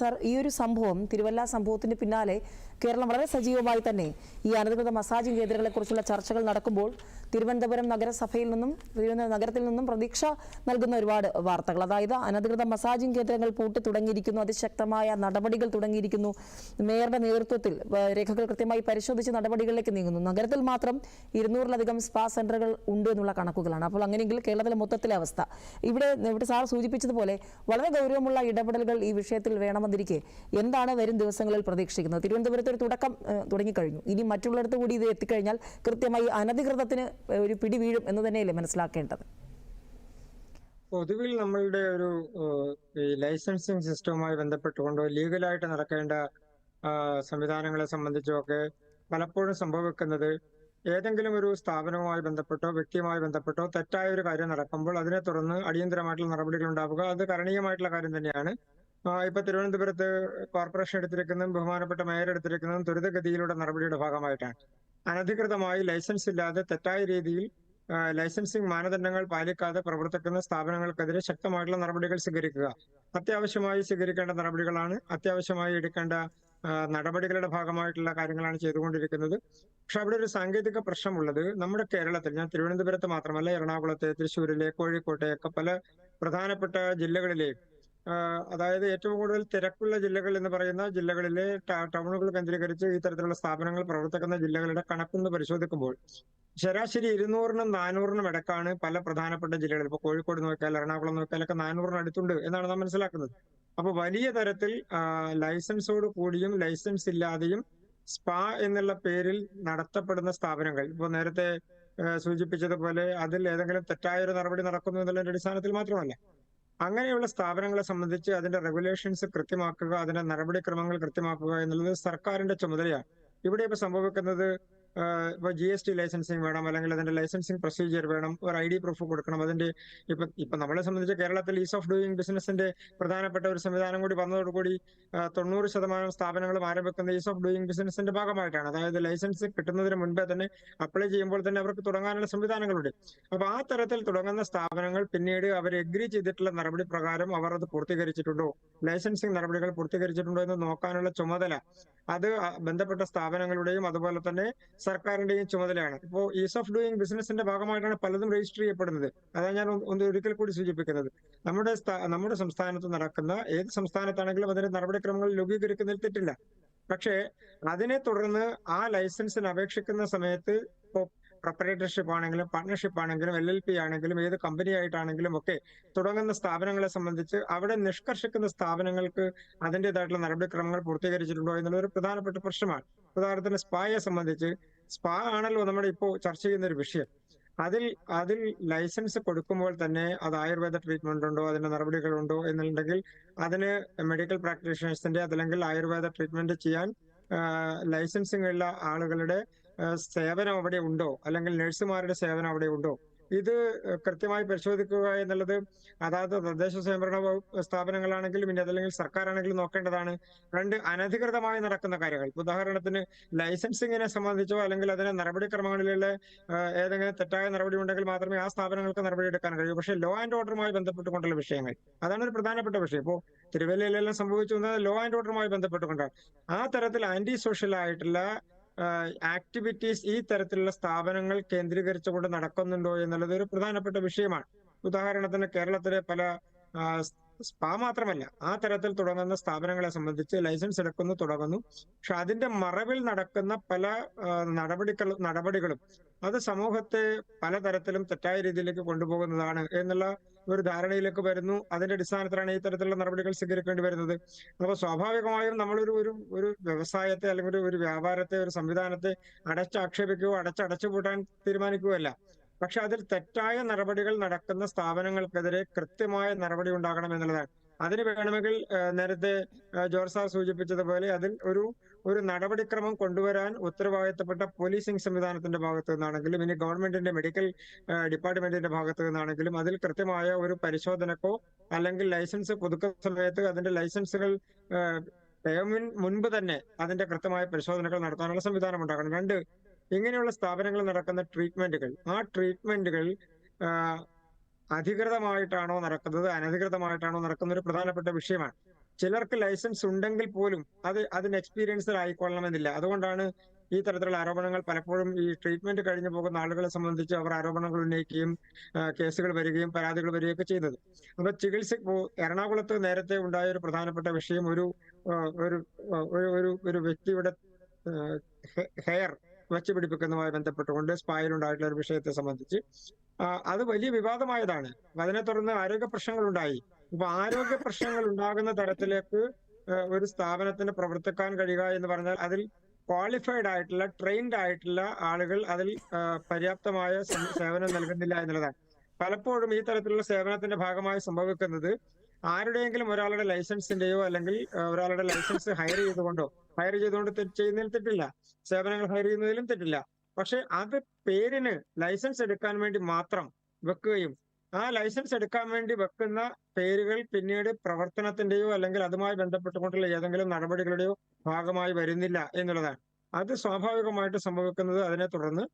Sir ഈ ഒരു സംഭവം തിരുവല്ല സംഭവത്തിന് പിന്നാലെ കേരളം വളരെ സജീവമായി തന്നെ ഈ അനധികൃത മസാജിംഗ് കേന്ദ്രങ്ങളെ കുറിച്ചുള്ള ചർച്ചകൾ നടക്കുമ്പോൾ തിരുവനന്തപുരം നഗരസഭയിൽ നിന്നും തിരുവനന്തപുരം നഗരത്തിൽ നിന്നും പ്രതീക്ഷ നൽകുന്ന ഒരുപാട് വാർത്തകൾ. അതായത് അനധികൃത മസാജിംഗ് കേന്ദ്രങ്ങൾ പൂട്ടി തുടങ്ങിയിരിക്കുന്നു അതിശക്തമായ നടപടികൾ തുടങ്ങിയിരിക്കുന്നു മേയറുടെ നേതൃത്വത്തിൽ രേഖകൾ കൃത്യമായി പരിശോധിച്ച് നടപടികളിലേക്ക് നീങ്ങുന്നു. നഗരത്തിൽ മാത്രം ഇരുന്നൂറിലധികം സ്പാ സെന്ററുകൾ ഉണ്ട് എന്നുള്ള കണക്കുകളാണ്. അപ്പോൾ അങ്ങനെയെങ്കിൽ കേരളത്തിലെ മൊത്തത്തിലെ അവസ്ഥ. ഇവിടെ ഇവിടെ സാർ സൂചിപ്പിച്ചതുപോലെ വളരെ ഗൗരവമുള്ള ഇടപെടലുകൾ ഈ വിഷയത്തിൽ വേണമെന്നിരിക്കെ എന്താണ് വരും ദിവസങ്ങളിൽ പ്രതീക്ഷിക്കുന്നത്? തിരുവനന്തപുരത്ത് ഒരു തുടക്കം തുടങ്ങിക്കഴിഞ്ഞു. ഇനി മറ്റുള്ളിടത്ത് കൂടി ഇത് എത്തിക്കഴിഞ്ഞാൽ കൃത്യമായി അനധികൃതത്തിന് ഒരു പിടി വീഴും എന്ന് തന്നെയല്ലേ മനസ്സിലാക്കേണ്ടത്? പൊതുവിൽ നമ്മളുടെ ഒരു ലൈസൻസിങ് സിസ്റ്റവുമായി ബന്ധപ്പെട്ടുകൊണ്ടോ ലീഗലായിട്ട് നടക്കേണ്ട സംവിധാനങ്ങളെ സംബന്ധിച്ചൊക്കെ പലപ്പോഴും സംഭവിക്കുന്നത് ഏതെങ്കിലും ഒരു സ്ഥാപനവുമായി ബന്ധപ്പെട്ടോ വ്യക്തിയുമായി ബന്ധപ്പെട്ടോ തെറ്റായ ഒരു കാര്യം നടക്കുമ്പോൾ അതിനെ തുടർന്ന് അടിയന്തരമായിട്ടുള്ള നടപടികൾ ഉണ്ടാവുക. അത് കരണീയമായിട്ടുള്ള കാര്യം തന്നെയാണ്. ഇപ്പൊ തിരുവനന്തപുരത്ത് കോർപ്പറേഷൻ എടുത്തിരിക്കുന്നതും ബഹുമാനപ്പെട്ട മേയർ എടുത്തിരിക്കുന്നതും ത്വരിതഗതിയിലുള്ള നടപടിയുടെ ഭാഗമായിട്ടാണ്. അനധികൃതമായി ലൈസൻസ് ഇല്ലാതെ തെറ്റായ രീതിയിൽ ലൈസൻസിംഗ് മാനദണ്ഡങ്ങൾ പാലിക്കാതെ പ്രവർത്തിക്കുന്ന സ്ഥാപനങ്ങൾക്കെതിരെ ശക്തമായിട്ടുള്ള നടപടികൾ സ്വീകരിക്കുക. അത്യാവശ്യമായി സ്വീകരിക്കേണ്ട നടപടികളാണ് അത്യാവശ്യമായി എടുക്കേണ്ട നടപടികളുടെ ഭാഗമായിട്ടുള്ള കാര്യങ്ങളാണ് ചെയ്തുകൊണ്ടിരിക്കുന്നത്. പക്ഷെ അവിടെ ഒരു സാങ്കേതിക പ്രശ്നമുള്ളത്. നമ്മുടെ കേരളത്തിൽ ഞാൻ തിരുവനന്തപുരത്ത് മാത്രമല്ല എറണാകുളത്തെ തൃശ്ശൂരിലെ കോഴിക്കോട്ടെ ഒക്കെ പല പ്രധാനപ്പെട്ട ജില്ലകളിലെയും അതായത് ഏറ്റവും കൂടുതൽ തിരക്കുള്ള ജില്ലകൾ എന്ന് പറയുന്ന ജില്ലകളിലെ ടൗണുകൾ കേന്ദ്രീകരിച്ച് ഈ തരത്തിലുള്ള സ്ഥാപനങ്ങൾ പ്രവർത്തിക്കുന്ന ജില്ലകളുടെ കണക്കൊന്ന് പരിശോധിക്കുമ്പോൾ ശരാശരി ഇരുന്നൂറിനും നാനൂറിനും ഇടക്കാണ് പല പ്രധാനപ്പെട്ട ജില്ലകളിൽ. ഇപ്പൊ കോഴിക്കോട് നോക്കിയാൽ എറണാകുളം നോക്കിയാലൊക്കെ നാനൂറിന് അടുത്തുണ്ട് എന്നാണ് നാം മനസ്സിലാക്കുന്നത്. അപ്പൊ വലിയ തരത്തിൽ ലൈസൻസോട് കൂടിയും ലൈസൻസ് ഇല്ലാതെയും സ്പാ എന്നുള്ള പേരിൽ നടത്തപ്പെടുന്ന സ്ഥാപനങ്ങൾ. ഇപ്പൊ നേരത്തെ സൂചിപ്പിച്ചതുപോലെ അതിൽ ഏതെങ്കിലും തെറ്റായ ഒരു നടപടി നടക്കുന്നു എന്നുള്ളതിന്റെ അടിസ്ഥാനത്തിൽ മാത്രമല്ല. അങ്ങനെയുള്ള സ്ഥാപനങ്ങളെ സംബന്ധിച്ച് അതിന്റെ റെഗുലേഷൻസ് കൃത്യമാക്കുക അതിന്റെ നടപടിക്രമങ്ങൾ കൃത്യമാക്കുക എന്നുള്ളത് സർക്കാരിന്റെ ചുമതലയാണ്. ഇവിടെ ഇപ്പൊ സംഭവിക്കുന്നത് ഇപ്പൊ ജി എസ് ടി ലൈസൻസിങ് വേണം അല്ലെങ്കിൽ അതിന്റെ ലൈസൻസിങ് പ്രൊസീജിയർ വേണം ഒരു ഐ ഡി പ്രൂഫ് കൊടുക്കണം അതിന്റെ ഇപ്പൊ ഇപ്പൊ നമ്മളെ സംബന്ധിച്ച് കേരളത്തിൽ ഈസ് ഓഫ് ഡൂയിങ് ബിസിനസിന്റെ പ്രധാനപ്പെട്ട ഒരു സംവിധാനം കൂടി വന്നതോടുകൂടി തൊണ്ണൂറ് ശതമാനം സ്ഥാപനങ്ങളും ആരംഭിക്കുന്ന ഈസ് ഓഫ് ഡൂയിങ് ബിസിനസിന്റെ ഭാഗമായിട്ടാണ്. അതായത് ലൈസൻസ് കിട്ടുന്നതിന് മുൻപേ തന്നെ അപ്ലൈ ചെയ്യുമ്പോൾ തന്നെ അവർക്ക് തുടങ്ങാനുള്ള സംവിധാനങ്ങളുണ്ട്. അപ്പൊ ആ തരത്തിൽ തുടങ്ങുന്ന സ്ഥാപനങ്ങൾ പിന്നീട് അവർ എഗ്രി ചെയ്തിട്ടുള്ള നടപടി പ്രകാരം അവർ അത് പൂർത്തീകരിച്ചിട്ടുണ്ടോ? ലൈസൻസിങ് നടപടികൾ പൂർത്തീകരിച്ചിട്ടുണ്ടോ എന്ന് നോക്കാനുള്ള ചുമതല അത് ബന്ധപ്പെട്ട സ്ഥാപനങ്ങളുടെയും അതുപോലെ തന്നെ സർക്കാരിന്റെയും ചുമതലയാണ്. ഇപ്പോ ഈസ് ഓഫ് ഡൂയിങ് ബിസിനസിന്റെ ഭാഗമായിട്ടാണ് പലതും രജിസ്റ്റർ ചെയ്യപ്പെടുന്നത്. അതാണ് ഞാൻ ഒന്ന് ഒരിക്കൽ കൂടി സൂചിപ്പിക്കുന്നത്. നമ്മുടെ നമ്മുടെ സംസ്ഥാനത്ത് നടക്കുന്ന ഏത് സംസ്ഥാനത്താണെങ്കിലും അതിന്റെ നടപടിക്രമങ്ങൾ ലഘൂകരിക്കുന്നതിൽ തെറ്റില്ല. പക്ഷേ അതിനെ തുടർന്ന് ആ ലൈസൻസിന് അപേക്ഷിക്കുന്ന സമയത്ത് പ്രൊപ്പറേറ്റർഷിപ്പ് ആണെങ്കിലും പാർട്ണർഷിപ്പ് ആണെങ്കിലും എൽ എൽ പി ആണെങ്കിലും ഏത് കമ്പനി ആയിട്ടാണെങ്കിലും ഒക്കെ തുടങ്ങുന്ന സ്ഥാപനങ്ങളെ സംബന്ധിച്ച് അവിടെ നിഷ്കർഷിക്കുന്ന സ്ഥാപനങ്ങൾക്ക് അതിന്റെതായിട്ടുള്ള നടപടിക്രമങ്ങൾ പൂർത്തീകരിച്ചിട്ടുണ്ടോ എന്നുള്ള ഒരു പ്രധാനപ്പെട്ട പ്രശ്നമാണ്. ഉദാഹരണത്തിന് സ്പായെ സംബന്ധിച്ച് സ്പാ ആണല്ലോ നമ്മുടെ ഇപ്പോൾ ചർച്ച ചെയ്യുന്ന ഒരു വിഷയം. അതിൽ അതിൽ ലൈസൻസ് കൊടുക്കുമ്പോൾ തന്നെ അത് ആയുർവേദ ട്രീറ്റ്മെന്റ് ഉണ്ടോ അതിന്റെ നടപടികളുണ്ടോ എന്നുണ്ടെങ്കിൽ അതിന് മെഡിക്കൽ പ്രാക്ടീഷണേഴ്സിന്റെ അതല്ലെങ്കിൽ ആയുർവേദ ട്രീറ്റ്മെന്റ് ചെയ്യാൻ ലൈസൻസിംഗ് ഉള്ള ആളുകളുടെ സേവനം അവിടെ ഉണ്ടോ? അല്ലെങ്കിൽ നഴ്സുമാരുടെ സേവനം അവിടെ ഉണ്ടോ? ഇത് കൃത്യമായി പരിശോധിക്കുക എന്നുള്ളത് അതായത് തദ്ദേശ സ്വയംഭരണ സ്ഥാപനങ്ങളാണെങ്കിലും ഇനി അതല്ലെങ്കിൽ സർക്കാർ ആണെങ്കിലും നോക്കേണ്ടതാണ്. രണ്ട് അനധികൃതമായി നടക്കുന്ന കാര്യങ്ങൾ. ഉദാഹരണത്തിന് ലൈസൻസിങ്ങിനെ സംബന്ധിച്ചോ അല്ലെങ്കിൽ അതിന് നടപടിക്രമങ്ങളിലുള്ള ഏതെങ്കിലും തെറ്റായ നടപടി ഉണ്ടെങ്കിൽ മാത്രമേ ആ സ്ഥാപനങ്ങൾക്ക് നടപടി എടുക്കാൻ കഴിയൂ. പക്ഷേ ലോ ആൻഡ് ഓർഡറുമായി ബന്ധപ്പെട്ടുകൊണ്ടുള്ള വിഷയങ്ങൾ. അതാണ് ഒരു പ്രധാനപ്പെട്ട വിഷയം. ഇപ്പോൾ തിരുവല്ലയിലെല്ലാം സംഭവിച്ചു വന്നത് ലോ ആൻഡ് ഓർഡറുമായി ബന്ധപ്പെട്ടുകൊണ്ടാണ്. ആ തരത്തിൽ ആന്റി സോഷ്യൽ ആയിട്ടുള്ള ആക്ടിവിറ്റീസ് ഈ തരത്തിലുള്ള സ്ഥാപനങ്ങൾ കേന്ദ്രീകരിച്ചുകൊണ്ട് നടക്കുന്നുണ്ടോ എന്നുള്ളത് ഒരു പ്രധാനപ്പെട്ട വിഷയമാണ്. ഉദാഹരണത്തിന് കേരളത്തിലെ പല സ്പാ മാത്രമല്ല ആ തരത്തിൽ തുടങ്ങുന്ന സ്ഥാപനങ്ങളെ സംബന്ധിച്ച് ലൈസൻസ് എടുക്കുന്നു തുടങ്ങുന്നു. പക്ഷെ അതിന്റെ മറവിൽ നടക്കുന്ന പല നടപടികൾ നടപടികളും അത് സമൂഹത്തെ പലതരത്തിലും തെറ്റായ രീതിയിലേക്ക് കൊണ്ടുപോകുന്നതാണ് എന്നുള്ള ഒരു ധാരണയിലേക്ക് വരുന്നു. അതിന്റെ അടിസ്ഥാനത്തിലാണ് ഈ തരത്തിലുള്ള നടപടികൾ സ്വീകരിക്കേണ്ടി വരുന്നത്. അപ്പൊ സ്വാഭാവികമായും നമ്മളൊരു ഒരു ഒരു വ്യവസായത്തെ അല്ലെങ്കിൽ ഒരു വ്യാപാരത്തെ ഒരു സംവിധാനത്തെ അടച്ചാക്ഷേപിക്കുകയോ അടച്ചടച്ചു പൂട്ടാൻ തീരുമാനിക്കുകയല്ല. പക്ഷെ അതിൽ തെറ്റായ നടപടികൾ നടക്കുന്ന സ്ഥാപനങ്ങൾക്കെതിരെ കൃത്യമായ നടപടി ഉണ്ടാകണം എന്നുള്ളതാണ്. അതിന് വേണമെങ്കിൽ നേരത്തെ ജോർജ് സാർ സൂചിപ്പിച്ചതുപോലെ അതിൽ ഒരു ഒരു നടപടിക്രമം കൊണ്ടുവരാൻ ഉത്തരവാദിത്തപ്പെട്ട പോലീസിംഗ് സംവിധാനത്തിന്റെ ഭാഗത്തു നിന്നാണെങ്കിലും ഇനി ഗവൺമെന്റിന്റെ മെഡിക്കൽ ഡിപ്പാർട്ട്മെന്റിന്റെ ഭാഗത്തു നിന്നാണെങ്കിലും അതിൽ കൃത്യമായ ഒരു പരിശോധനക്കോ അല്ലെങ്കിൽ ലൈസൻസ് പുതുക്കുന്ന സമയത്ത് അതിന്റെ ലൈസൻസുകൾ മുൻപ് തന്നെ അതിന്റെ കൃത്യമായ പരിശോധനകൾ നടത്താനുള്ള സംവിധാനം ഉണ്ടാകണം. രണ്ട് ഇങ്ങനെയുള്ള സ്ഥാപനങ്ങളിൽ നടക്കുന്ന ട്രീറ്റ്മെന്റുകൾ ആ ട്രീറ്റ്മെന്റുകൾ അധികൃതമായിട്ടാണോ നടക്കുന്നത് അനധികൃതമായിട്ടാണോ നടക്കുന്ന ഒരു പ്രധാനപ്പെട്ട വിഷയമാണ്. ചിലർക്ക് ലൈസൻസ് ഉണ്ടെങ്കിൽ പോലും അത് അതിന് എക്സ്പീരിയൻസ്ഡ് ആയിക്കൊള്ളണമെന്നില്ല. അതുകൊണ്ടാണ് ഈ തരത്തിലുള്ള ആരോപണങ്ങൾ പലപ്പോഴും ഈ ട്രീറ്റ്മെന്റ് കഴിഞ്ഞു പോകുന്ന ആളുകളെ സംബന്ധിച്ച് അവർ ആരോപണങ്ങൾ ഉന്നയിക്കുകയും കേസുകൾ വരികയും പരാതികൾ വരികയൊക്കെ ചെയ്യുന്നത് അപ്പൊ ചികിത്സ എറണാകുളത്ത് നേരത്തെ ഉണ്ടായ ഒരു പ്രധാനപ്പെട്ട വിഷയം ഒരു ഒരു ഒരു വ്യക്തിയുടെ ഹെയർ വച്ചു പിടിപ്പിക്കുന്നതുമായി ബന്ധപ്പെട്ടുകൊണ്ട് സ്പായിൽ ഉണ്ടായിട്ടുള്ള ഒരു വിഷയത്തെ സംബന്ധിച്ച്. അത് വലിയ വിവാദമായതാണ്. അതിനെ തുടർന്ന് ആരോഗ്യ പ്രശ്നങ്ങൾ ഉണ്ടായി അപ്പൊ ആരോഗ്യ പ്രശ്നങ്ങൾ ഉണ്ടാകുന്ന തരത്തിലേക്ക് ഒരു സ്ഥാപനത്തിന് പ്രവർത്തിക്കാൻ കഴിയുക എന്ന് പറഞ്ഞാൽ അതിൽ ക്വാളിഫൈഡ് ആയിട്ടുള്ള ട്രെയിൻഡ് ആയിട്ടുള്ള ആളുകൾ അതിൽ പര്യാപ്തമായ സേവനം നൽകുന്നില്ല എന്നുള്ളതാണ്. പലപ്പോഴും ഈ തരത്തിലുള്ള സേവനത്തിന്റെ ഭാഗമായി സംഭവിക്കുന്നത് ആരുടെയെങ്കിലും ഒരാളുടെ ലൈസൻസിന്റെയോ അല്ലെങ്കിൽ ഒരാളുടെ ലൈസൻസ് ഹയർ ചെയ്തുകൊണ്ടോ ഹയർ ചെയ്തുകൊണ്ട് ചെയ്യുന്നതിൽ തെറ്റില്ല. സേവനങ്ങൾ ഹയർ ചെയ്യുന്നതിലും തെറ്റില്ല. പക്ഷെ അത് പേരിന് ലൈസൻസ് എടുക്കാൻ വേണ്ടി മാത്രം വെക്കുകയും ആ ലൈസൻസ് എടുക്കാൻ വേണ്ടി വെക്കുന്ന പേരുകൾ പിന്നീട് പ്രവർത്തനത്തിന്റെയോ അല്ലെങ്കിൽ അതുമായി ബന്ധപ്പെട്ടുകൊണ്ടുള്ള ഏതെങ്കിലും നടപടികളുടെയോ ഭാഗമായി വരുന്നില്ല എന്നുള്ളതാണ്. അത് സ്വാഭാവികമായിട്ട് സംഭവിക്കുന്നത് അതിനെ തുടർന്ന്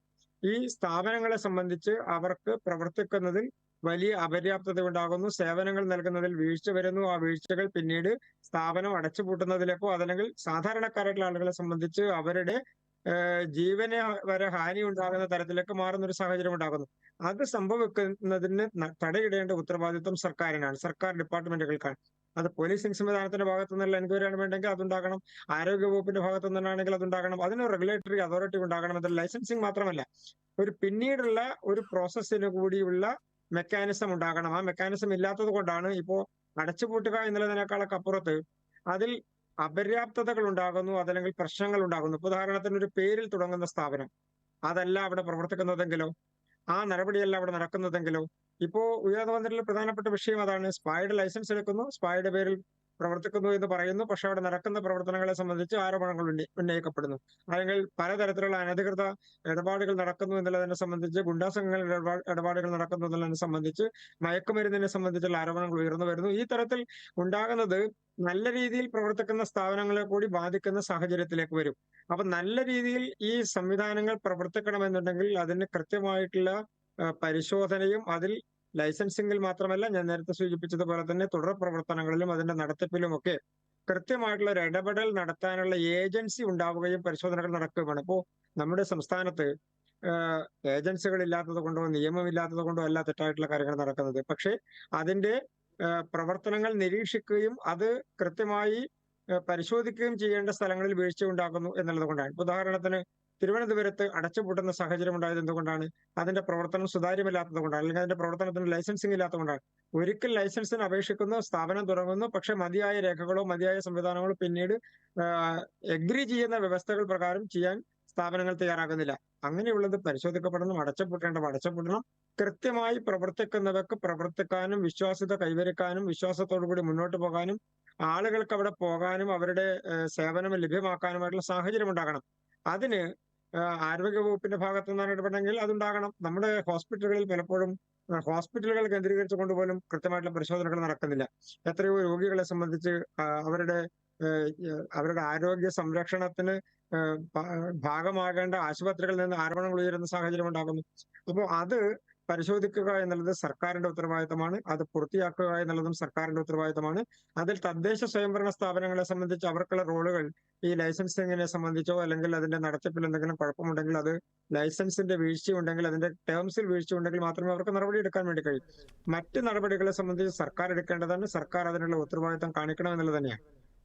ഈ സ്ഥാപനങ്ങളെ സംബന്ധിച്ച് അവർക്ക് പ്രവർത്തിക്കുന്നതിൽ വലിയ അപര്യാപ്തത ഉണ്ടാകുന്നു. സേവനങ്ങൾ നൽകുന്നതിൽ വീഴ്ച വരുന്നു. ആ വീഴ്ചകൾ പിന്നീട് സ്ഥാപനം അടച്ചുപൂട്ടുന്നതിലേക്കോ അതല്ലെങ്കിൽ സാധാരണക്കാരായിട്ടുള്ള ആളുകളെ സംബന്ധിച്ച് അവരുടെ ജീവനെ വരെ ഹാനി ഉണ്ടാകുന്ന തരത്തിലേക്ക് മാറുന്ന ഒരു സാഹചര്യം ഉണ്ടാകുന്നു. അത് സംഭവിക്കുന്നതിന് തടയിടേണ്ട ഉത്തരവാദിത്വം സർക്കാരിനാണ്. സർക്കാർ ഡിപ്പാർട്ട്മെന്റുകൾക്കാണ്. അത് പോലീസിംഗ് സംവിധാനത്തിന്റെ ഭാഗത്തു നിന്നുള്ള എൻക്വയറി വേണ്ടെങ്കിൽ അതുണ്ടാകണം. ആരോഗ്യ വകുപ്പിന്റെ ഭാഗത്തു നിന്നാണെങ്കിൽ അതുണ്ടാകണം. അതിന് റെഗുലേറ്ററി അതോറിറ്റി ഉണ്ടാകണം. അത് ലൈസൻസിങ് മാത്രമല്ല. ഒരു പിന്നീടുള്ള ഒരു പ്രോസസ്സിന് കൂടിയുള്ള മെക്കാനിസം ഉണ്ടാകണം. ആ മെക്കാനിസം ഇല്ലാത്തത് കൊണ്ടാണ് ഇപ്പോ അടച്ചുപൂട്ടുക എന്നുള്ളതിനേക്കാളൊക്കെ അപ്പുറത്ത് അതിൽ അപര്യാപ്തതകൾ ഉണ്ടാകുന്നു അതല്ലെങ്കിൽ പ്രശ്നങ്ങൾ ഉണ്ടാകുന്നു. ഉദാഹരണത്തിന് ഒരു പേരിൽ തുടങ്ങുന്ന സ്ഥാപനം അതല്ല അവിടെ പ്രവർത്തിക്കുന്നതെങ്കിലോ ആ നടപടിയല്ല അവിടെ നടക്കുന്നതെങ്കിലോ ഇപ്പോ ഉയർന്നു വന്നിട്ടുള്ള പ്രധാനപ്പെട്ട വിഷയം അതാണ്. സ്പായുടെ ലൈസൻസ് എടുക്കുന്നു സ്പായുടെ പേരിൽ പ്രവർത്തിക്കുന്നു എന്ന് പറയുന്നു. പക്ഷെ അവിടെ നടക്കുന്ന പ്രവർത്തനങ്ങളെ സംബന്ധിച്ച് ആരോപണങ്ങൾ ഉന്നയി- ഉന്നയിക്കപ്പെടുന്നു. അല്ലെങ്കിൽ പലതരത്തിലുള്ള അനധികൃത ഇടപാടുകൾ നടക്കുന്നു എന്നുള്ളതിനെ സംബന്ധിച്ച് ഗുണ്ടാസംഘങ്ങൾ ഇടപാ- ഇടപാടുകൾ നടക്കുന്നു എന്നുള്ളതിനെ സംബന്ധിച്ച് മയക്കുമരുന്നിനെ സംബന്ധിച്ചുള്ള ആരോപണങ്ങൾ ഉയർന്നു വരുന്നു. ഈ തരത്തിൽ ഉണ്ടാകുന്നത് നല്ല രീതിയിൽ പ്രവർത്തിക്കുന്ന സ്ഥാപനങ്ങളെ കൂടി ബാധിക്കുന്ന സാഹചര്യത്തിലേക്ക് വരും. അപ്പൊ നല്ല രീതിയിൽ ഈ സംവിധാനങ്ങൾ പ്രവർത്തിക്കണമെന്നുണ്ടെങ്കിൽ അതിന് കൃത്യമായിട്ടുള്ള പരിശോധനയും അതിൽ ലൈസൻസിംഗിൽ മാത്രമല്ല ഞാൻ നേരത്തെ സൂചിപ്പിച്ചതുപോലെ തന്നെ തുടർ പ്രവർത്തനങ്ങളിലും അതിന്റെ നടത്തിപ്പിലും ഒക്കെ കൃത്യമായിട്ടുള്ള ഒരു ഇടപെടൽ നടത്താനുള്ള ഏജൻസി ഉണ്ടാവുകയും പരിശോധനകൾ നടക്കുകയുമാണ്. അപ്പോൾ നമ്മുടെ സംസ്ഥാനത്ത് ഏജൻസികൾ ഇല്ലാത്തത് കൊണ്ടോ നിയമമില്ലാത്തത് കൊണ്ടോ അല്ല തെറ്റായിട്ടുള്ള കാര്യങ്ങൾ നടക്കുന്നത്. പക്ഷേ അതിന്റെ പ്രവർത്തനങ്ങൾ നിരീക്ഷിക്കുകയും അത് കൃത്യമായി പരിശോധിക്കുകയും ചെയ്യേണ്ട സ്ഥലങ്ങളിൽ വീഴ്ച ഉണ്ടാക്കുന്നു എന്നുള്ളത് കൊണ്ടാണ്. ഉദാഹരണത്തിന് തിരുവനന്തപുരത്ത് അടച്ചുപൂട്ടുന്ന സാഹചര്യം ഉണ്ടായത് എന്തുകൊണ്ടാണ്? അതിന്റെ പ്രവർത്തനം സുതാര്യമല്ലാത്തത് കൊണ്ടാണ് അല്ലെങ്കിൽ അതിന്റെ പ്രവർത്തനത്തിന് ലൈസൻസിംഗ് ഇല്ലാത്തതുകൊണ്ടാണ്. ഒരിക്കൽ ലൈസൻസിന് അപേക്ഷിക്കുന്നു സ്ഥാപനം തുടങ്ങുന്നു പക്ഷെ മതിയായ രേഖകളോ മതിയായ സംവിധാനങ്ങളോ പിന്നീട് എഗ്രി ചെയ്യുന്ന വ്യവസ്ഥകൾ പ്രകാരം ചെയ്യാൻ സ്ഥാപനങ്ങൾ തയ്യാറാകുന്നില്ല. അങ്ങനെയുള്ളത് പരിശോധിക്കപ്പെടണം അടച്ചുപൂട്ടേണ്ടവ അടച്ചുപൂട്ടണം. കൃത്യമായി പ്രവർത്തിക്കുന്നവർക്ക് പ്രവർത്തിക്കാനും വിശ്വാസ്യത കൈവരിക്കാനും വിശ്വാസത്തോടു കൂടി മുന്നോട്ട് പോകാനും ആളുകൾക്ക് അവിടെ പോകാനും അവരുടെ സേവനം ലഭ്യമാക്കാനുമായിട്ടുള്ള സാഹചര്യം ഉണ്ടാകണം. അതിന് ആഹ്, ആരോഗ്യ വകുപ്പിന്റെ ഭാഗത്തു നിന്നാണ് ഇടപെടണമെങ്കിൽ അതുണ്ടാകണം. നമ്മുടെ ഹോസ്പിറ്റലുകളിൽ പലപ്പോഴും ഹോസ്പിറ്റലുകൾ കേന്ദ്രീകരിച്ചുകൊണ്ട് പോലും കൃത്യമായിട്ടുള്ള പരിശോധനകൾ നടക്കുന്നില്ല. എത്രയോ രോഗികളെ സംബന്ധിച്ച് അവരുടെ അവരുടെ ആരോഗ്യ സംരക്ഷണത്തിന് ഭാഗമാകേണ്ട ആശുപത്രികളിൽ നിന്ന് ആരോപണങ്ങൾ ഉയരുന്ന സാഹചര്യം ഉണ്ടാകുന്നു. അപ്പോൾ അത് പരിശോധിക്കുക എന്നുള്ളത് സർക്കാരിന്റെ ഉത്തരവാദിത്തമാണ്. അത് പൂർത്തിയാക്കുക എന്നുള്ളതും സർക്കാരിന്റെ ഉത്തരവാദിത്തമാണ്. അതിൽ തദ്ദേശ സ്വയംഭരണ സ്ഥാപനങ്ങളെ സംബന്ധിച്ച് അവർക്കുള്ള റോളുകൾ ഈ ലൈസൻസിങ്ങിനെ സംബന്ധിച്ചോ അല്ലെങ്കിൽ അതിന്റെ നടത്തിപ്പിൽ എന്തെങ്കിലും കുഴപ്പമുണ്ടെങ്കിൽ അത് ലൈസൻസിന്റെ വീഴ്ച ഉണ്ടെങ്കിൽ അതിന്റെ ടേംസിൽ വീഴ്ച ഉണ്ടെങ്കിൽ മാത്രമേ അവർക്ക് നടപടി എടുക്കാൻ വേണ്ടി കഴിയൂ. മറ്റ് നടപടികളെ സംബന്ധിച്ച് സർക്കാർ എടുക്കേണ്ടതാണ്. സർക്കാർ അതിനുള്ള ഉത്തരവാദിത്തം കാണിക്കണം എന്നുള്ളത് തന്നെയാണ്.